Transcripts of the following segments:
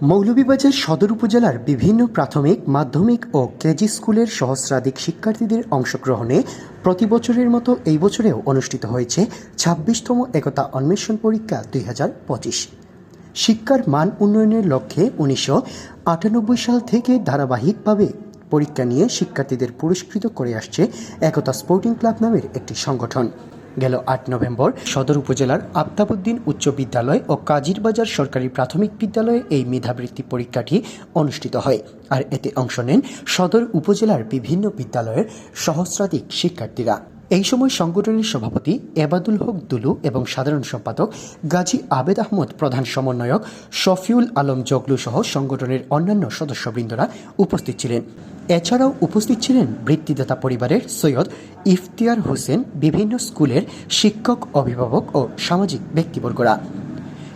মৌলভীবাজার সদর উপজেলার বিভিন্ন প্রাথমিক, মাধ্যমিক ও কেজি স্কুলের সহস্রাধিক শিক্ষার্থীদের অংশগ্রহণে প্রতি বছরের মতো এই বছরেও অনুষ্ঠিত হয়েছে ছাব্বিশতম একতা অন্বেষণ পরীক্ষা দুই হাজার পঁচিশ। শিক্ষার মান উন্নয়নের লক্ষ্যে উনিশশো আটানব্বই সাল থেকে ধারাবাহিকভাবে পরীক্ষা নিয়ে শিক্ষার্থীদের পুরস্কৃত করে আসছে একতা স্পোর্টিং ক্লাব নামের একটি সংগঠন। গেল আট নভেম্বর। সদর উপজেলার আফতাবুদ্দিন উচ্চ বিদ্যালয় ও কাজিরবাজার সরকারি প্রাথমিক বিদ্যালয়ে এই মেধাবৃত্তি পরীক্ষাটি অনুষ্ঠিত হয়। আর এতে অংশ নেন সদর উপজেলার বিভিন্ন বিদ্যালয়ের সহস্রাধিক শিক্ষার্থীরা। এই সময় সংগঠনের সভাপতি এবাদুল হক দুলু এবং সাধারণ সম্পাদক গাজী আবেদ আহমদ প্রধান সমন্বয়ক শফিউল আলম জগলু সহ সংগঠনের অন্যান্য সদস্যবৃন্দরা উপস্থিত ছিলেন। এছাড়াও উপস্থিত ছিলেন বৃত্তিদাতা পরিবারের সৈয়দ ইফতিয়ার হোসেন, বিভিন্ন স্কুলের শিক্ষক, অভিভাবক ও সামাজিক ব্যক্তিবর্গরা।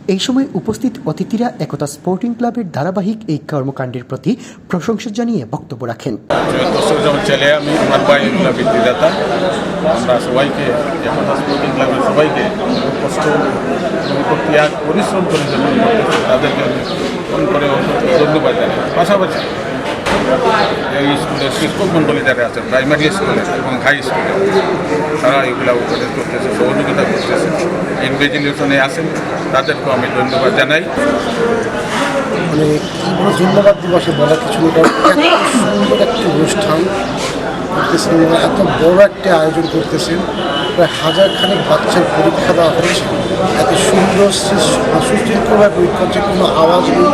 এই সময় উপস্থিত অতিথিরা একতা স্পোর্টিং ক্লাবের ধারাবাহিক এই কর্মকাণ্ডের প্রতি প্রশংসা জানিয়ে বক্তব্য রাখেন। পাশাপাশি এই স্কুলের শিক্ষক যারা আছে, প্রাইমারি স্কুলে এবং হাই স্কুলে। তারা এগুলা উপদেশ করতেছে, সহযোগিতা করতেছে। ইনভেজিলেশনে আছেন তাদেরকেও আমি ধন্যবাদ জানাই। মানে ধন্যবাদ দিবসে বলা কিছু সুন্দর একটি অনুষ্ঠান করতেছেন, এত বড় একটা আয়োজন করতেছেন। প্রায় হাজার খানেক বাচ্চার পরীক্ষা দেওয়া হচ্ছে এত সুন্দর সুশৃঙ্খলভাবে পরীক্ষা হচ্ছে কোনো আওয়াজ নেই।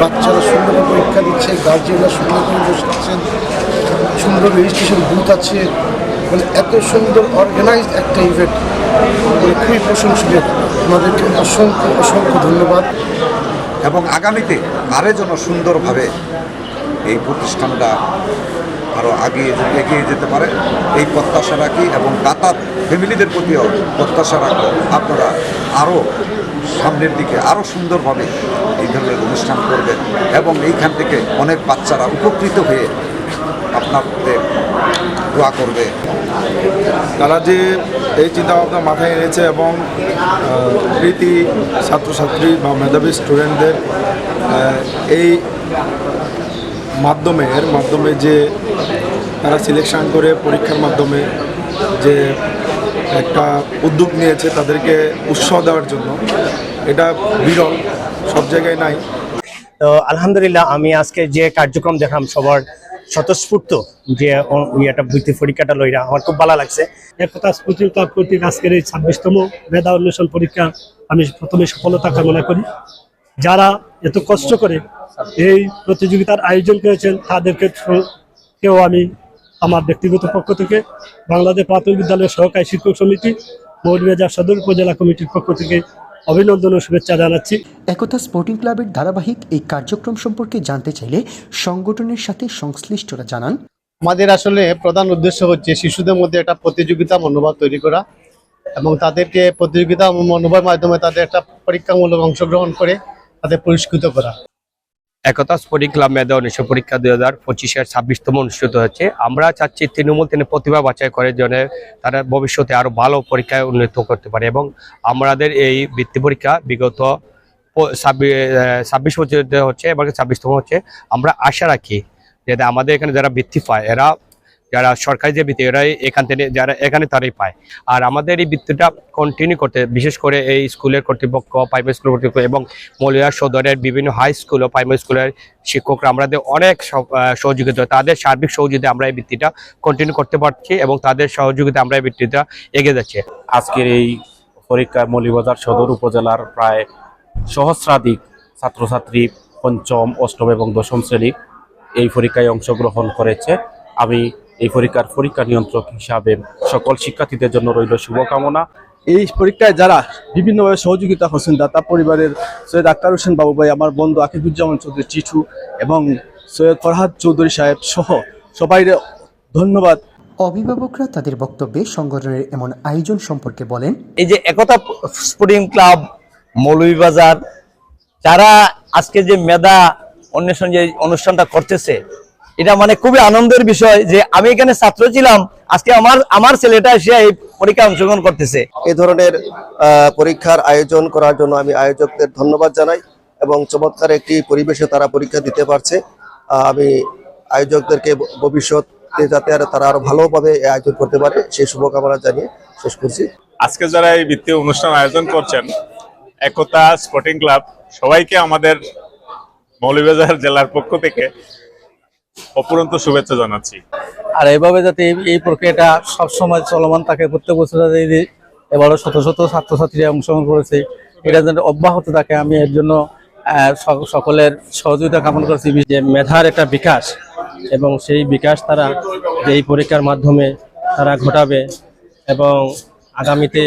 বাচ্চারা সুন্দরভাবে পরীক্ষা দিচ্ছে গার্জিয়ানরা সুন্দর করে বসে আছেন সুন্দর রেজিস্ট্রেশন বুথ আছে। মানে এত সুন্দর অর্গানাইজড একটা ইভেন্ট মানে খুবই প্রশংসনীয়। আমাদেরকে অসংখ্য অসংখ্য ধন্যবাদ। এবং আগামীতে আরও যেন সুন্দরভাবে এই প্রতিষ্ঠানটা আরও আগিয়ে এগিয়ে যেতে পারে। এই প্রত্যাশা রাখি এবং দাতার ফ্যামিলিদের প্রতিও প্রত্যাশা রাখব। আপনারা আরও সামনের দিকে আরও সুন্দরভাবে এই ধরনের অনুষ্ঠান করবেন এবং এইখান থেকে অনেক বাচ্চারা উপকৃত হয়ে আপনাদের দোয়া করবে। তারা যে এই চিন্তাভাবনা মাথায় এনেছে এবং কৃতি, ছাত্রছাত্রী বা মেধাবী স্টুডেন্টদের এই মাধ্যমে এর মাধ্যমে যে তারা সিলেকশন করে পরীক্ষার মাধ্যমে যে একটা উদ্যোগ নিয়েছে তাদেরকে উৎসাহ দেওয়ার জন্য এটা বিরল সব জায়গায় নাই। তো আলহামদুলিল্লাহ আমি আজকে যে কার্যক্রম দেখলাম সবার স্বতঃস্ফূর্ত যে ও- ইয়েটা বৃত্তি পরীক্ষাটা লইরা আমার খুব ভালো লাগছে। একতা স্পুটিং ক্লাব কর্তৃক আজকের এই ছাব্বিশতম মেধা অন্বেষণ পরীক্ষা আমি প্রথমে সফলতা কামনা করি। যারা এত কষ্ট করে এই প্রতিযোগিতার আয়োজন করেছেন তাদেরকে কেউ আমি আমার ব্যক্তিগত পক্ষ থেকে বাংলাদেশ প্রাথমিক বিদ্যালয়ের সহকারী শিক্ষক সমিতি মৌলভীবাজার সদর উপজেলা কমিটির পক্ষ থেকে অভিনন্দন ও শুভেচ্ছা জানাচ্ছি। একতা স্পোর্টিং ক্লাবের ধারাবাহিক এই কার্যক্রম সম্পর্কে জানতে চাইলে সংগঠনের সাথে সংশ্লিষ্টরা জানান। আমাদের আসলে প্রধান উদ্দেশ্য হচ্ছে শিশুদের মধ্যে একটা প্রতিযোগিতা মনোভাব তৈরি করা এবং তাদেরকে প্রতিযোগিতা মনোভাবের মাধ্যমে তাদের একটা পরীক্ষামূলক অংশগ্রহণ করে তাদের পুরস্কৃত করা। একতা স্পোর্টিং ক্লাব মেয়াদে উনিশশো পরীক্ষা দুই হাজার পঁচিশের ছাব্বিশতম অনুষ্ঠিত হচ্ছে। আমরা চাচ্ছি তৃণমূল তিনি প্রতিভা বাছাই করে জন্য তারা ভবিষ্যতে আরও ভালো পরীক্ষায় উন্নীত করতে পারে এবং আমাদের এই বৃত্তি পরীক্ষা বিগত ছাব্বিশ বছর হচ্ছে এবং ছাব্বিশতম হচ্ছে। আমরা আশা রাখি যাতে আমাদের এখানে যারা বৃত্তি পায়, এরা যারা সরকারি যে বৃত্তি এরাই এখান থেকে যারা এখানে তারাই পায়। আর আমাদের এই বৃত্তিটা কন্টিনিউ করতে, বিশেষ করে এই স্কুলের কর্তৃপক্ষ প্রাইমারি স্কুল কর্তৃপক্ষ এবং মলিয়া সদরের বিভিন্ন হাই স্কুল ও প্রাইমারি স্কুলের শিক্ষকরা আমাদের অনেক সহযোগিতা, তাদের সার্বিক সহযোগিতা আমরা এই বৃত্তিটা কন্টিনিউ করতে পারছি এবং তাদের সহযোগিতা আমরা এই বৃত্তিটা এগিয়ে যাচ্ছে। আজকের এই পরীক্ষায় মৌলিবাজার সদর উপজেলার প্রায় সহস্রাধিক ছাত্রছাত্রী পঞ্চম, অষ্টম এবং দশম শ্রেণি এই পরীক্ষায় অংশগ্রহণ করেছে। আমি এই পরীক্ষার পরীক্ষা নিয়ন্ত্রক হিসাবে সকল শিক্ষার্থীদের জন্য রইল শুভকামনা। এই পরীক্ষায় যারা বিভিন্নভাবে সহযোগিতা করছেন দাতা পরিবারের সৈয়দ আক্তার হোসেন বাবু ভাই আমার বন্ধু আকিবুজ্জামান চৌধুরী চিঠু এবং সৈয়দ ফরহাদ চৌধুরী সাহেব সহ সবাই ধন্যবাদ। অভিভাবকরা তাদের বক্তব্যে সংগঠনের এমন আয়োজন সম্পর্কে বলেন এই যে একতা স্পোর্টিং ক্লাব মৌলভীবাজার যারা আজকে যে মেধা অন্বেষণ যে অনুষ্ঠানটা করতেছে এটা মানে খুবই আনন্দের বিষয় যে আমি এখানে ছাত্র ছিলাম আজকে আমার আমার ছেলেটা এসে এই পরীক্ষা অংশগ্রহণ করতেছে। এই ধরনের পরীক্ষার আয়োজন করার জন্য আমি আয়োজকদের ধন্যবাদ জানাই এবং চমৎকার একটি পরিবেশে তারা পরীক্ষা দিতে পারছে। আহ, আমি আয়োজকদেরকে ভবিষ্যতে যাতে আর তারা আরও ভালোভাবে এই আয়োজন করতে পারে সেই শুভকামনা জানিয়ে শেষ করছি। আজকে যারা এই বৃত্তীয় অনুষ্ঠান আয়োজন করছেন একতা স্পোর্টিং ক্লাব সবাইকে আমাদের মৌলভীবাজার জেলার পক্ষ থেকে অপুরন্ত শুভেচ্ছা জানাচ্ছি। আর এভাবে যাতে এই- প্রক্রিয়াটা সবসময় চলমান থাকে, প্রত্যেক বছর যাতে এবারও শত শত ছাত্রছাত্রীরা অংশগ্রহণ করেছে, এটা যেন অব্যাহত থাকে, আমি এর জন্য সকলের সহযোগিতা কামনা করছি। যে মেধার একটা বিকাশ এবং সেই বিকাশ তারা এই পরীক্ষার মাধ্যমে তারা ঘটাবে এবং আগামীতে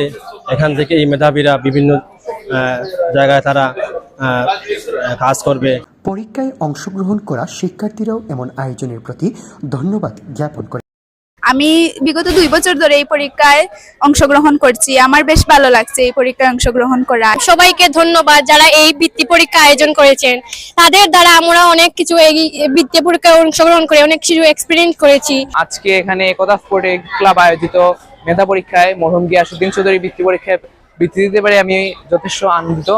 এখান থেকে এই মেধাবীরা বিভিন্ন জায়গায় তারা কাজ করবে। পরীক্ষায় অংশগ্রহণ করা শিক্ষার্থীরাও এমন আয়োজনের প্রতি ধন্যবাদ জ্ঞাপন করে। আমি বিগত দুই বছর ধরে এই পরীক্ষায় অংশগ্রহণ করছি। আমার বেশ ভালো লাগছে এই পরীক্ষায় অংশগ্রহণ করা। সবাইকে ধন্যবাদ যারা এই বৃত্তি পরীক্ষা আয়োজন করেছেন। তাদের দ্বারা আমরা অনেক কিছু এই বৃত্তি পরীক্ষায় অংশগ্রহণ করে অনেক কিছু এক্সপিরিয়েন্স করেছি। আজকে এখানে একতা স্পোর্টিং ক্লাব আয়োজিত মেধা পরীক্ষায় মরহুম গিয়াসুদ্দিন চৌধুরী বৃত্তি পরীক্ষায় বৃত্তি দিতে পারে আমি যথেষ্ট আনন্দিত।